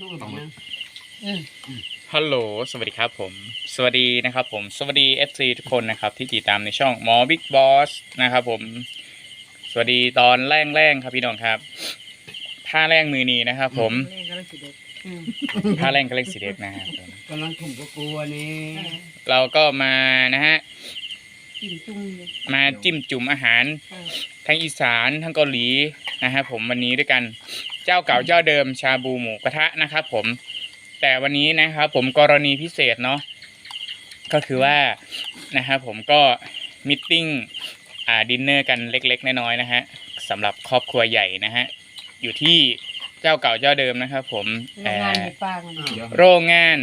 สู้กับมันอืมฮัลโหล สวัสดีครับผม สวัสดีนะครับผม สวัสดี FC ทุกคนนะครับ ที่ติดตามในช่องหมอบิ๊กบอสนะครับผม สวัสดีตอนแรงแรงๆครับพี่น้องครับผ้าแรงมือนีนะครับ ผมเล่นกันแล้วสิเด็กอืมผ้าแรงก็เล็กสีเด็กนะครับผมกำลังถุ่มกกลัวนี่เราก็มานะฮะกินจุ่มเลยมาจิ้มจุ่มอาหารเออทั้งอีสานทั้งเกาหลีนะครับผมวันนี้ด้วยกัน เจ้าเก่าเจ้าเดิมชาบูหมูกระทะนะครับ ผมแต่วันนี้นะครับผมกรณีพิเศษเนาะก็คือว่านะครับผมก็มิทติ้งอ่าดินเนอร์กันเล็ก ๆ น้อยๆนะฮะสำหรับครอบครัวใหญ่นะฮะอยู่ที่เจ้าเก่าเจ้าเดิมนะครับ ผมโรงงานในฟางมันเดี๋ยวโรงงาน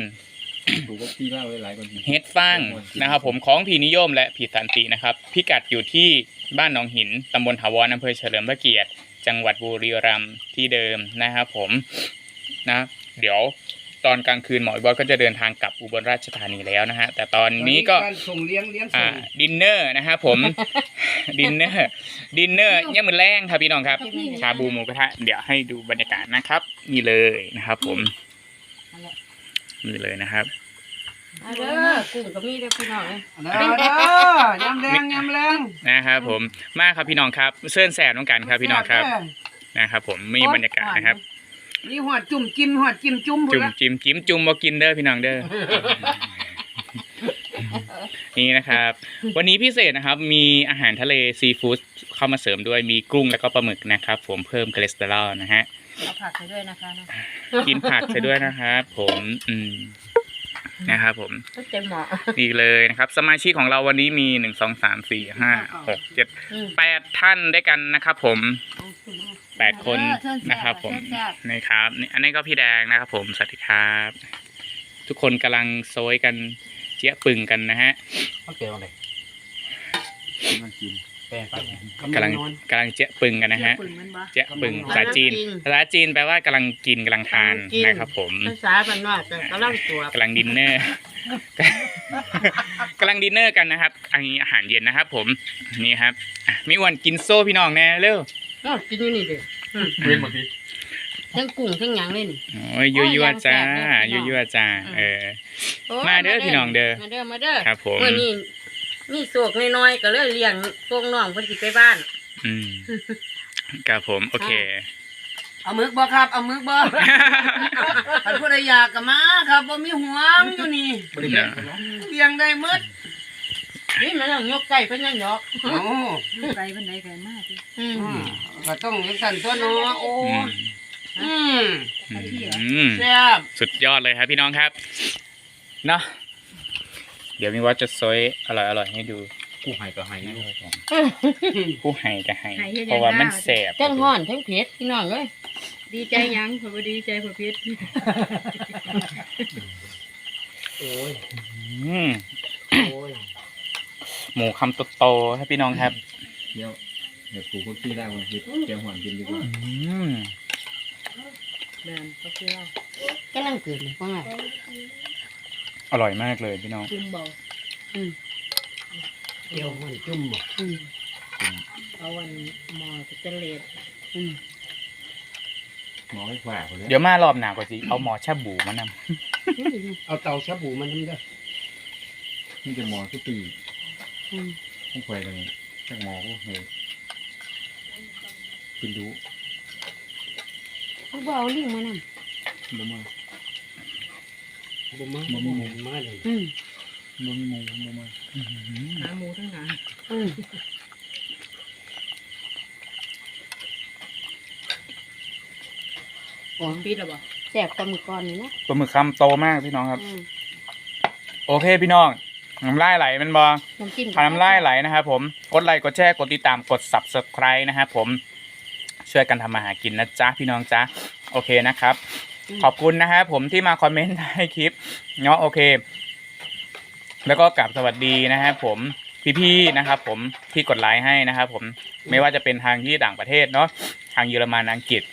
ถูกกับพี่เล่าไว้หลายคนทีเฮดฟังนะครับผมของผีนิยมและผีสันตินะครับ พิกัดอยู่ที่บ้านหนองหิน ตำบลถาวรอำเภอเฉลิมพระเกียรติ จังหวัดบุรีรัมย์ที่เดิมนะครับผมนะเดี๋ยวตอนกลางคืนหมออีบอสก็จะเดินทางกลับอุบลราชธานีแล้วนะฮะแต่ตอนนี้ก็ารส่งเลี้ยงเลี้ยงอ่าส่งดินเนอร์นะครับผม ดินเนอร์ดินเนอร์เนี่ยามมือแรงครับพี่น้องครับ ชาบูหมูกระทะเดี๋ยวให้ดูบรรยากาศนะครับ นี่เลยนะครับ ผม นี่เลยนะครับ เอาเด้อกุ้งก็มีเด้อพี่น้องเอ้ยเด้อเด้อยำแรงยำแรงนะครับผมมาครับพี่น้องครับเสื้อแสบน้องกันครับพี่น้องครับ นะครับผมมีบรรยากาศนะครับ มีหัวจุ่มจิ้มหัวจิ้มจุ่มพุ่นจุ่มละจิ้มจิ้มจุ่มมากินเด้อพี่น้องเด้อนี่นะครับ วันนี้พิเศษนะครับมีอาหารทะเลซีฟู้ดเข้ามาเสริมด้วยมีกุ้งแล้วก็ปลาหมึกนะครับ ผมเพิ่มคอเลสเตอรอลนะฮะเอาผักไปด้วยนะคะนะกินผักไปด้วยนะครับ ผมอืม นะครับผมก็เต็มหม้อนี่เลยนะครับ สมาชิกของเราวันนี้มีหนึ่งสองสามสี่ห้าหกเจ็ดอืมแปดท่านด้วยกันนะครับผมเอาขึ้นมาแปดคนเออเชิญแซ่นะครับผมเชิญแซ่บนี่ครับนี่อันนี้ก็พี่แดงนะครับผมสวัสดีครับ ทุกคนกำลังโซยกันเจี๊ยะปึงกันนะฮะเขาเกี่ยวอะไรมันกิน แป้งไปกำลังกำลังเจี๊ยะปึงกันนะฮะ เจียวปึ่งมันบ่ เจี๊ยะปึงภาษาจีนภาษาจีนแปลว่ากำลังกินกำลังทานนะครับ ผมภาษาบ้านนอกก็กำลังตัวกำลังดินเนอร์ กำลังดินเนอร์กันนะครับอันนี้อาหารเย็นนะครับ ผมนี่ครับอะมิวันกินโซ่พี่น้องแน่เร็วเอ้ากินอยู่นี่เด้อเว้นหมดทีทั้งกุ้งทั้งหยังเลยนี่ โอ้ยยั่วยั่วๆจ้าโอ้ยยั่วยั่วๆจ้าอืมเออโอ้มาเด้อพี่น้องเด้อ มาเด้อมาเด้อครับผม เมื่อนี้ มีโศกน้อยๆก็เลยเลี้ยงพวกน้องเพิ่นสิไปบ้าน อืมครับผม โอเค เอามึกบ่ครับ เอามึกบ่ท่านผู้ใดอยากก็มาครับบ่มีห่วงอยู่นี่บริการเนาะเลี้ยงได้หมดนี่มันต้องยกไก่เพิ่นยังยอกโอ้ยกไก่เพิ่นได้ไก่มากติอืมอืมก็ต้องเลี้ยงสันตัวเนาะโอ้อืมอืมอืมแซ่บสุดยอดเลยครับพี่น้องครับ เนาะ เดี๋ยวมีว่าจะซอยอร่อยอร่อยๆให้ดูกูหายก็หายนะผู้ให้จะให้ให้เฮ็ดหยังเพราะว่ามันได้แสบทั้งฮ้อนทั้งเผ็ดพี่น้องเอ้ยดีใจหยังข่อยบ่ดีใจข่อยเผ็ดโอ้ยอืมโอ้ยหมูคำโตๆครับพี่น้องครับ เดี๋ยวเดี๋ยวกูก็ขี้ได้วันคิดแกงหวานกินดีกว่าอืมแม่นก็คือว่ากํลังเกิดนี่ว่าอ ร่อยมากเลยพี่น้องจุ่มเบาอืมเดี๋ยวมันจุ่มบ่อืมเอาวันหมอก็จะเลดอืมหมอไม่ขวาคนเลยเดี๋ยวมารอบหนากว่าสิเอาหมอชาบูมานำเอาเตาชาบูมันนำเด้อนี่จะหมอทุกปีอืมต้องควยกันจากหมอก็เฮ้ยกินดูเขาบ่เอาลิงมานำบ่มา บ่มาบ่มีหมูมาเลยอืมบ่มีหมูบ่มาหาหมูทั้งหลายอืมหอมปิดแล้วบ่แซ่บกว่ามื้อก่อนนี่นะปลาหมึกคำโตมากพี่น้องครับ อืมโอเคพี่น้องน้ำลายไหลมันบอน้ำจิ้มพาน้ำลายไหลนะครับผมกดไลค์กดแชร์กดติดตามกด subscribe นะครับผมช่วยกันทำมาหากินนะจ๊ะพี่น้องจ๊ะโอเคนะครับ ขอบคุณนะครับผมที่มาคอมเมนต์ให้คลิปเนาะโอเค แล้วก็กลับสวัสดีนะครับผมพี่ๆนะครับ ผมที่กดไลค์ให้นะครับผมไม่ว่าจะเป็นทางที่ต่างประเทศเนาะทางเยอรมันอังกฤษ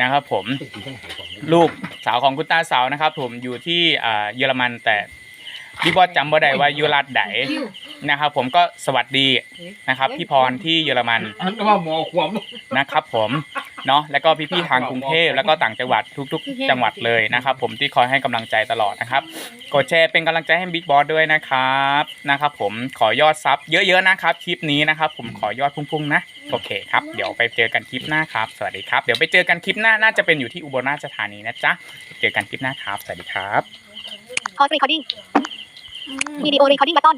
นะครับ ผมตึกที่ต้องหายของลูกสาวของคุณตาสาวนะครับ ผมอยู่ที่อ่าเยอรมันแต่พี่บอสจำบ่ได้ว่าอยู่รัฐไหนนะครับ ผมก็สวัสดีนะครับ พี่พรที่เยอรมันอันก็ว่าหมอความนะครับ ผม เนาะแล้วก็พี่ๆทางกรุงเทพแล้วก็ต่างจังหวัดทุก ๆ จังหวัดเลยนะครับ ผมที่คอยให้กำลังใจตลอดนะครับกดแชร์เป็นกำลังใจให้บิ๊กบอสด้วยนะครับนะครับ ผมขอยอดซับเยอะๆนะครับคลิปนี้นะครับ ผมขอยอดพุ่งๆนะโอเคครับเดี๋ยวไปเจอกันคลิปหน้าครับสวัสดีครับเดี๋ยวไปเจอกันคลิปหน้าน่าจะเป็นอยู่ที่อุบลราชธานีนะจ๊ะเจอกันคลิปหน้าครับสวัสดีครับ พอสเรคคอร์ดิ้งวิดีโอเรคคอร์ดิ้งบัตตอน